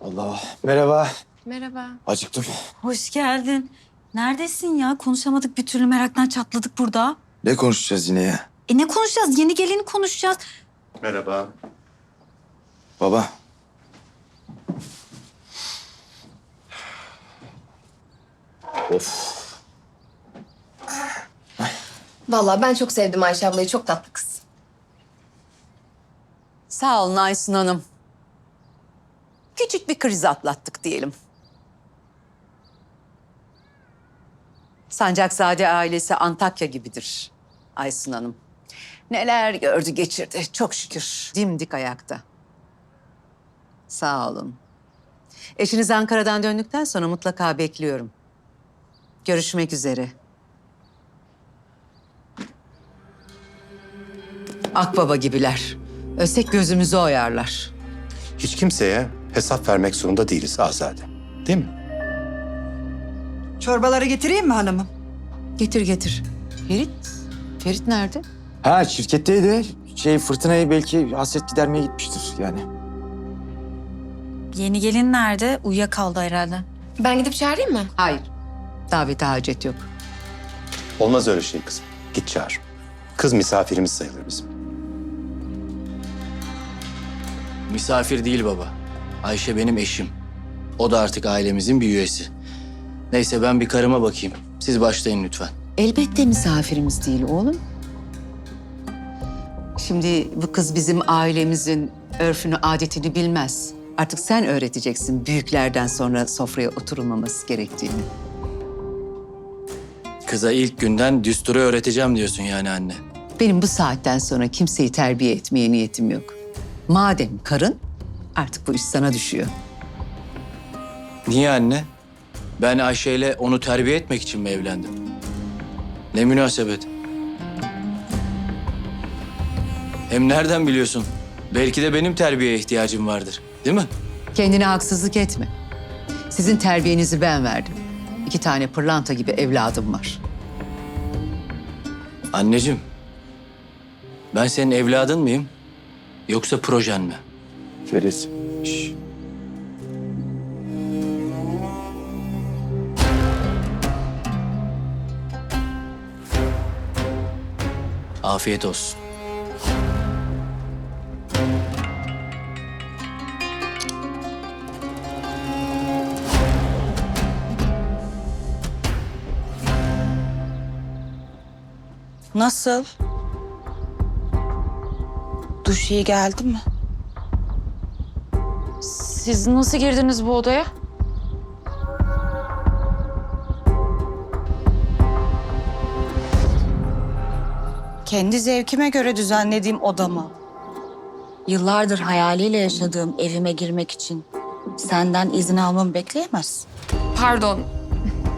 Allah. Merhaba. Merhaba. Acıktım. Hoş geldin. Neredesin ya? Konuşamadık bir türlü meraktan çatladık burada. Ne konuşacağız yine ya? E ne konuşacağız? Yeni geleni konuşacağız. Merhaba. Baba. Of. Vallahi ben çok sevdim Ayşe ablayı. Çok tatlı kız. Sağ olun Aysun Hanım. Küçük bir kriz atlattık diyelim. Sancakzade ailesi Antakya gibidir Aysun Hanım. Neler gördü geçirdi çok şükür. Dimdik ayakta. Sağ olun. Eşiniz Ankara'dan döndükten sonra mutlaka bekliyorum. Görüşmek üzere. Akbaba gibiler. Ölsek gözümüzü oyarlar. Hiç kimseye hesap vermek zorunda değiliz Azade. Değil mi? Çorbaları getireyim mi hanımım? Getir getir. Ferit? Ferit nerede? Ha şirketteydi. Şey fırtınayı belki hasret gidermeye gitmiştir yani. Yeni gelin nerede? Uyuyakaldı herhalde. Ben gidip çağırayım mı? Hayır. Davete hacet yok. Olmaz öyle şey kızım. Git çağır. Kız misafirimiz sayılır bizim. Misafir değil baba. Ayşe benim eşim. O da artık ailemizin bir üyesi. Neyse ben bir karıma bakayım. Siz başlayın lütfen. Elbette misafirimiz değil oğlum. Şimdi bu kız bizim ailemizin örfünü, adetini bilmez. Artık sen öğreteceksin büyüklerden sonra sofraya oturulmaması gerektiğini. Kıza ilk günden düsturu öğreteceğim diyorsun yani anne. Benim bu saatten sonra kimseyi terbiye etmeye niyetim yok. Madem karın, artık bu iş sana düşüyor. Niye anne? Ben Ayşe ile onu terbiye etmek için mi evlendim? Ne münasebet. Hem nereden biliyorsun? Belki de benim terbiyeye ihtiyacım vardır. Değil mi? Kendine haksızlık etme. Sizin terbiyenizi ben verdim. İki tane pırlanta gibi evladım var. Anneciğim, ben senin evladın mıyım? Yoksa projen mi? Ferit. Şş. Afiyet olsun. Nasıl? Duş iyi geldi mi? Siz nasıl girdiniz bu odaya? Kendi zevkime göre düzenlediğim odama. Yıllardır hayaliyle yaşadığım evime girmek için senden izin almamı bekleyemez. Pardon.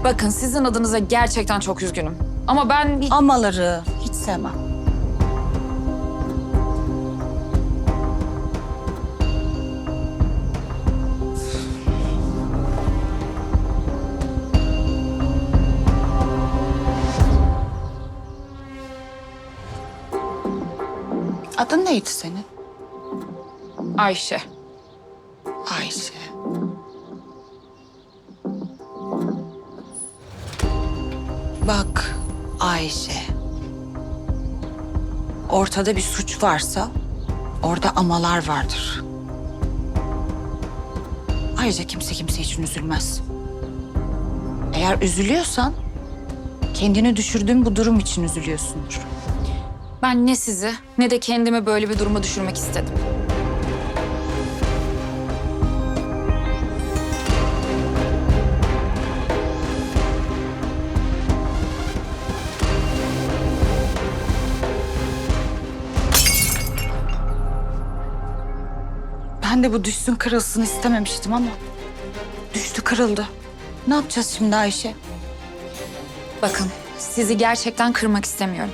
Bakın sizin adınıza gerçekten çok üzgünüm. Ama ben Amaları hiç sevmem. Adın neydi senin? Ayşe. Ayşe. Bak Ayşe. Ortada bir suç varsa orada amalar vardır. Ayrıca kimse kimse için üzülmez. Eğer üzülüyorsan kendini düşürdüğün bu durum için üzülüyorsundur. Ben ne sizi ne de kendimi böyle bir duruma düşürmek istedim. Ben de bu düşsün kırılsın istememiştim ama düştü kırıldı. Ne yapacağız şimdi Ayşe? Bakın sizi gerçekten kırmak istemiyorum.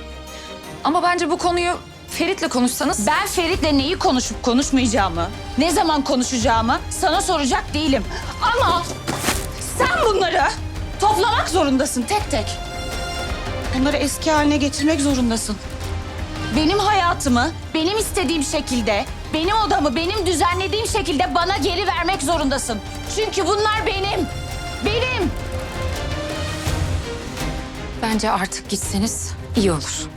Ama bence bu konuyu Ferit'le konuşsanız... Ben Ferit'le neyi konuşup konuşmayacağımı, ne zaman konuşacağımı sana soracak değilim. Ama sen bunları toplamak zorundasın tek tek. Bunları eski haline getirmek zorundasın. Benim hayatımı benim istediğim şekilde, benim odamı benim düzenlediğim şekilde bana geri vermek zorundasın. Çünkü bunlar benim. Benim. Bence artık gitseniz iyi olur.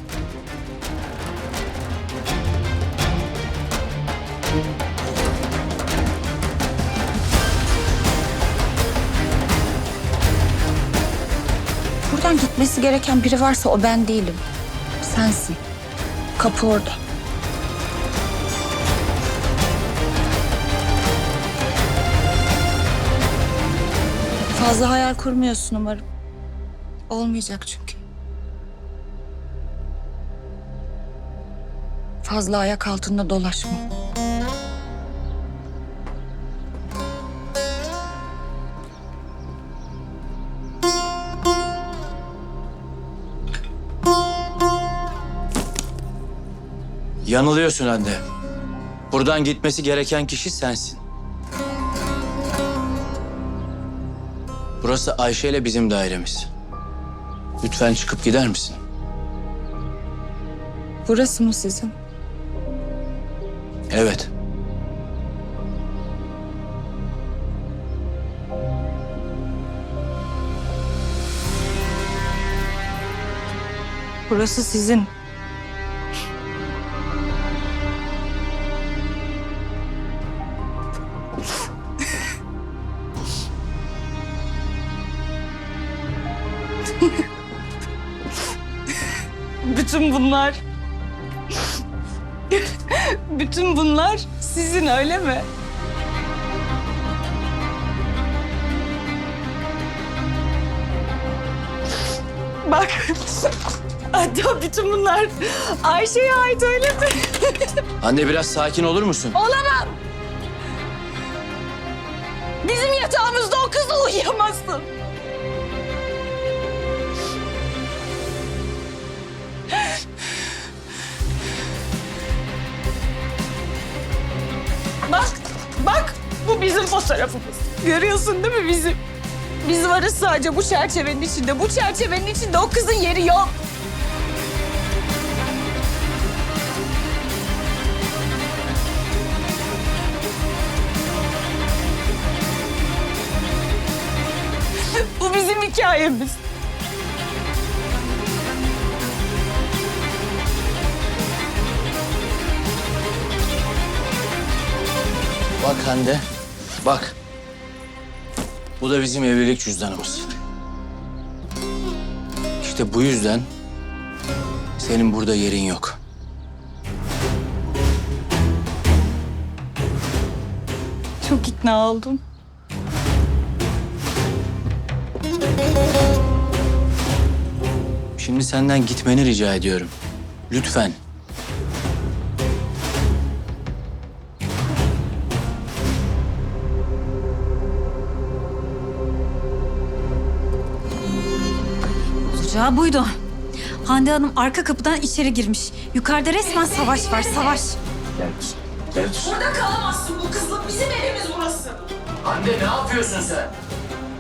Buradan gitmesi gereken biri varsa o ben değilim. Sensin. Kapı orada. Fazla hayal kurmuyorsun umarım. Olmayacak çünkü. Fazla ayak altında dolaşma. Yanılıyorsun anne. Buradan gitmesi gereken kişi sensin. Burası Ayşe ile bizim dairemiz. Lütfen çıkıp gider misin? Burası mı sizin? Evet. Burası sizin. Bütün bunlar... Bütün bunlar sizin öyle mi? Bak. Hatta bütün bunlar Ayşe'ye ait öyle mi? Anne biraz sakin olur musun? Olamam. Bizim yatağımızda o kızla uyuyamazsın. Bizim fotoğrafımız. Görüyorsun değil mi bizim? Biz varız sadece bu çerçevenin içinde. Bu çerçevenin içinde o kızın yeri yok. Bu bizim hikayemiz. Bak Hande, bak. Bu da bizim evlilik cüzdanımız. İşte bu yüzden senin burada yerin yok. Çok ikna oldum. Şimdi senden gitmeni rica ediyorum. Lütfen. Olacağı buydu. Hande Hanım arka kapıdan içeri girmiş. Yukarıda resmen savaş var, savaş. Gel kızım. Gel kızım. Burada kalamazsın bu kızla. Bizim evimiz burası. Hande ne yapıyorsun sen?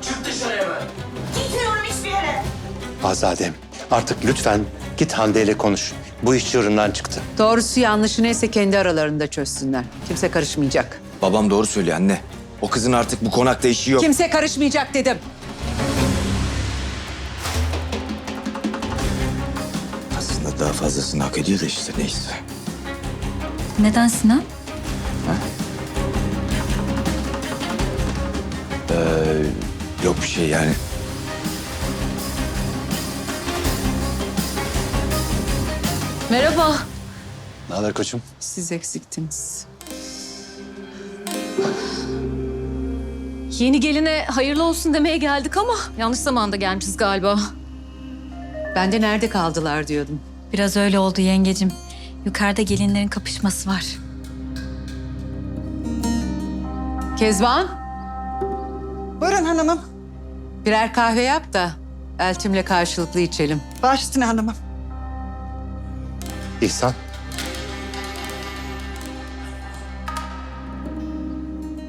Çık dışarıya ben. Gitmiyorum hiçbir yere. Azadem artık lütfen git Hande ile konuş. Bu iş çığırından çıktı. Doğrusu yanlışı neyse kendi aralarında çözsünler. Kimse karışmayacak. Babam doğru söylüyor anne. O kızın artık bu konakta işi yok. Kimse karışmayacak dedim. Daha fazlasını hak ediyor da işte neyse. Neden Sinan? Yok bir şey yani. Merhaba. Ne haber koçum? Siz eksiktiniz. Yeni geline hayırlı olsun demeye geldik ama yanlış zamanda gelmişiz galiba. Ben de nerede kaldılar diyordum. Biraz öyle oldu yengecim. Yukarıda gelinlerin kapışması var. Kezban, Buyurun hanımım. birer kahve yap da Eltim'le karşılıklı içelim. Baş üstüne hanımım. İhsan.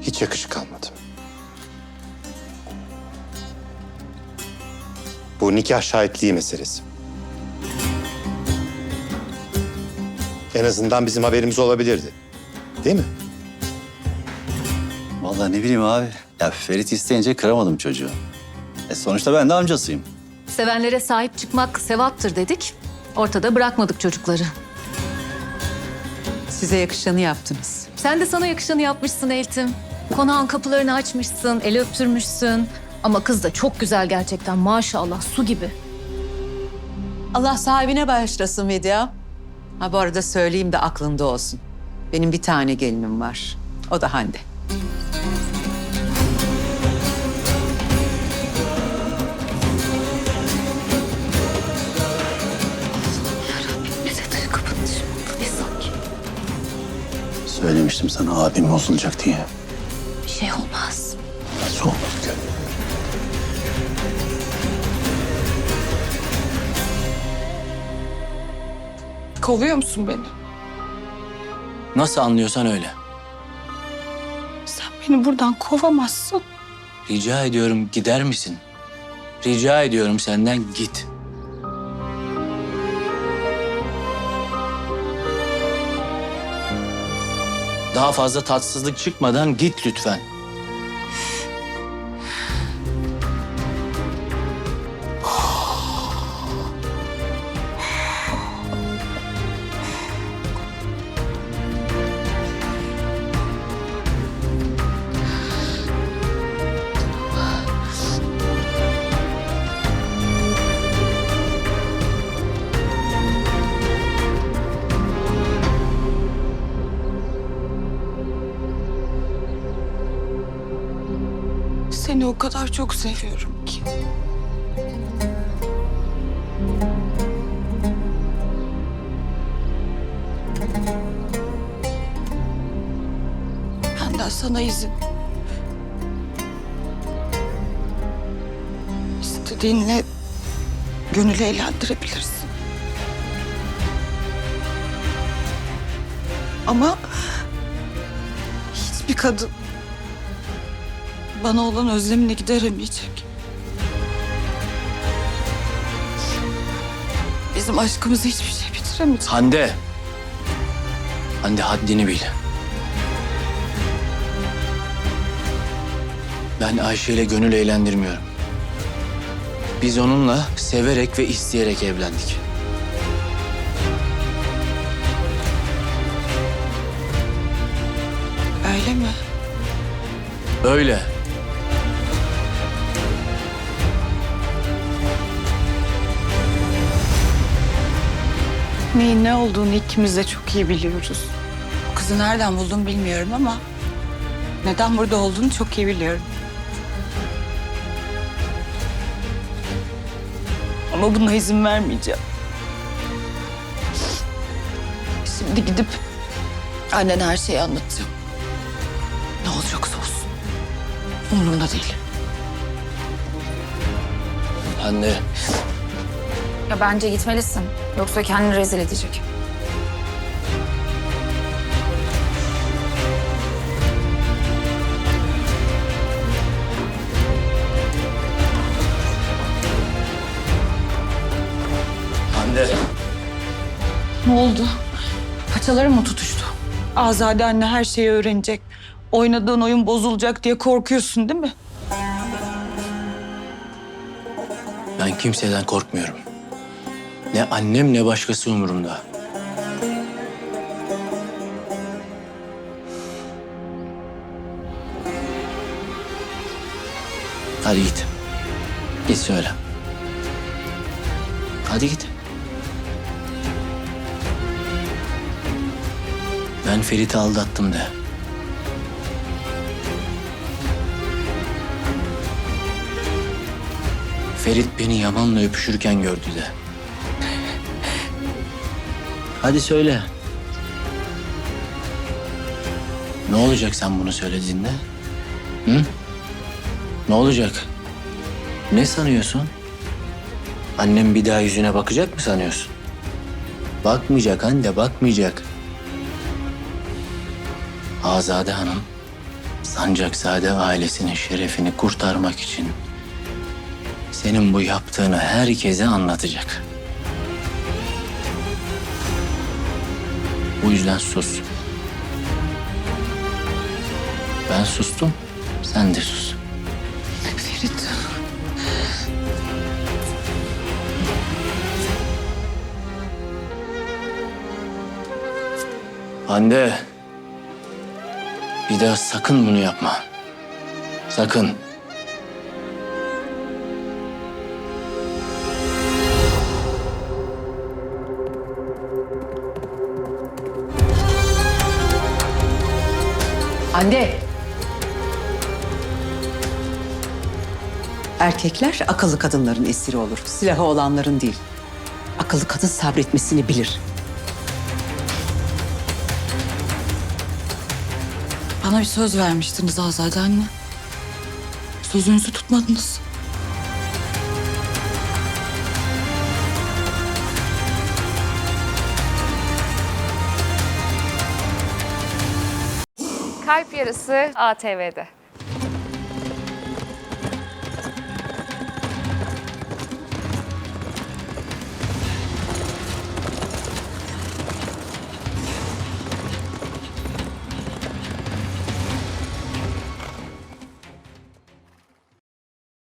Hiç yakışık almadı. Bu nikah şahitliği meselesi. En azından bizim haberimiz olabilirdi. Değil mi? Vallahi ne bileyim abi. Ya Ferit isteyince kıramadım çocuğu. E sonuçta ben de amcasıyım. Sevenlere sahip çıkmak sevaptır dedik. Ortada bırakmadık çocukları. Size yakışanı yaptınız. Sen de sana yakışanı yapmışsın Eltim. Konağın kapılarını açmışsın, el öptürmüşsün. Ama kız da çok güzel gerçekten maşallah su gibi. Allah sahibine bağışlasın Medya. Ha bu arada söyleyeyim de aklında olsun. Benim bir tane gelinim var. O da Hande. Söylemiştim sana abim bozulacak diye. Bir şey olmaz. Kovuyor musun beni? Nasıl anlıyorsan öyle. Sen beni buradan kovamazsın. Rica ediyorum gider misin? Rica ediyorum senden git. Daha fazla tatsızlık çıkmadan git lütfen. Seni o kadar çok seviyorum ki. Benden sana izin. İstediğinle gönül eğlendirebilirsin. Ama hiçbir kadın bana olan özlemini gideremeyecek. Bizim aşkımızı hiçbir şey bitiremeyecek. Hande. Hande haddini bil. Ben Ayşe ile gönül eğlendirmiyorum. Biz onunla severek ve isteyerek evlendik. Öyle mi? Öyle. Neyin ne olduğunu ikimiz de çok iyi biliyoruz. Bu kızı nereden buldum bilmiyorum ama... ...neden burada olduğunu çok iyi biliyorum. Ama buna izin vermeyeceğim. Şimdi gidip annene her şeyi anlatacağım. Ne olacaksa olsun. Umurumda değil. Hande. Ya bence gitmelisin. Yoksa kendini rezil edecek. Hande. Ne oldu? Paçalarım mı tutuştu? Azade anne her şeyi öğrenecek. Oynadığın oyun bozulacak diye korkuyorsun değil mi? Ben kimseden korkmuyorum. Ne annem ne başkası umurumda. Hadi git. Git söyle. Hadi git. Ben Ferit'i aldattım de. Ferit beni Yaman'la öpüşürken gördü de. Hadi söyle. Ne olacak sen bunu söylediğinde? Hı? Ne olacak? Ne sanıyorsun? Annem bir daha yüzüne bakacak mı sanıyorsun? Bakmayacak anne, bakmayacak. Azade Hanım, Sancakzade ailesinin şerefini kurtarmak için senin bu yaptığını herkese anlatacak. Bu yüzden sus. Ben sustum, sen de sus. Ferit. Hande. Bir daha sakın bunu yapma. Sakın. Hande. Erkekler akıllı kadınların esiri olur. Silahı olanların değil. Akıllı kadın sabretmesini bilir. Bana bir söz vermiştiniz Azade anne. Sözünüzü tutmadınız. Yarısı ATV'de.